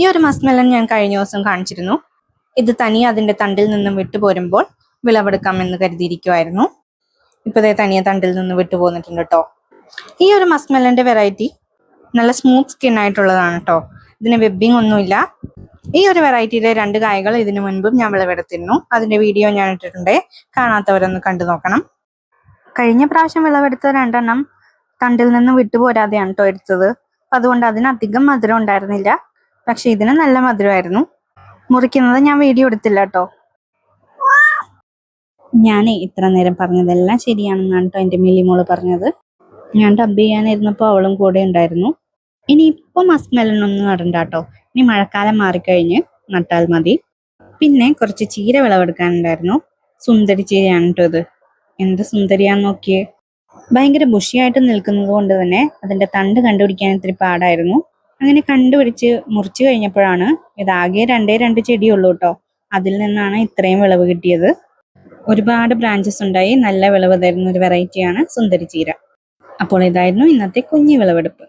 ഈ ഒരു മസ്മെലൻ ഞാൻ കഴിഞ്ഞ ദിവസം കാണിച്ചിരുന്നു. ഇത് തനിയെ അതിന്റെ തണ്ടിൽ നിന്നും വിട്ടുപോരുമ്പോൾ വിളവെടുക്കാമെന്ന് കരുതിയിരിക്കുമായിരുന്നു ഇപ്പോഴേ തനിയെ തണ്ടിൽ നിന്ന് വിട്ടു പോന്നിട്ടുണ്ട് കേട്ടോ ഈ ഒരു മസ്മെലന്റെ വെറൈറ്റി നല്ല സ്മൂത്ത് സ്കിൻ ആയിട്ടുള്ളതാണ് കേട്ടോ ഇതിന് വെബിങ് ഒന്നുമില്ല. ഈ ഒരു വെറൈറ്റിയിലെ രണ്ട് കായകൾ ഇതിനു മുൻപും ഞാൻ വിളവെടുത്തിരുന്നു. അതിന്റെ വീഡിയോ ഞാൻ ഇട്ടിട്ടുണ്ട്. കാണാത്തവരൊന്ന് കണ്ടു നോക്കണം. കഴിഞ്ഞ പ്രാവശ്യം വിളവെടുത്ത രണ്ടെണ്ണം തണ്ടിൽ നിന്ന് വിട്ടുപോരാതെയാണ് കേട്ടോ എടുത്തത്. അതുകൊണ്ട് അതിനധികം മധുരം ഉണ്ടായിരുന്നില്ല. പക്ഷെ ഇതിന് നല്ല മധുരമായിരുന്നു. മുറിക്കുന്നത് ഞാൻ വീഡിയോ എടുത്തില്ല കേട്ടോ. ഞാൻ ഇത്ര നേരം പറഞ്ഞതെല്ലാം ശരിയാണെന്നാണ് കേട്ടോ എന്റെ മില്ലിമോൾ പറഞ്ഞത്. ഞാൻ ഡബ് ചെയ്യാനിരുന്നപ്പോൾ അവളും കൂടെ ഉണ്ടായിരുന്നു. ഇനി ഇപ്പൊ മസ്മെലനൊന്നും നടണ്ട കേട്ടോ ഇനി മഴക്കാലം മാറിക്കഴിഞ്ഞ് നട്ടാൽ മതി. പിന്നെ കുറച്ച് ചീര വിളവെടുക്കാനുണ്ടായിരുന്നു. സുന്ദരി ചീരയാണ് കേട്ടോ ഇത്. എന്ത് സുന്ദരിയാന്ന് നോക്കിയേ. ഭയങ്കര ബുഷിയായിട്ട് നിൽക്കുന്നത് കൊണ്ട് തന്നെ അതിന്റെ തണ്ട് കണ്ടുപിടിക്കാൻ ഇത്തിരി പാടായിരുന്നു. അങ്ങനെ കണ്ടുപിടിച്ച് മുറിച്ചു കഴിഞ്ഞപ്പോഴാണ് ഇതാകെ രണ്ടേ രണ്ട് ചെടിയുള്ളൂ കേട്ടോ. അതിൽ നിന്നാണ് ഇത്രയും വിളവ് കിട്ടിയത്. ഒരുപാട് ബ്രാഞ്ചസ് ഉണ്ടായി. നല്ല വിളവ് തരുന്ന ഒരു വെറൈറ്റിയാണ് സുന്ദരി ചീര അപ്പോൾ ഇതായിരുന്നു ഇന്നത്തെ കുഞ്ഞു വിളവെടുപ്പ്.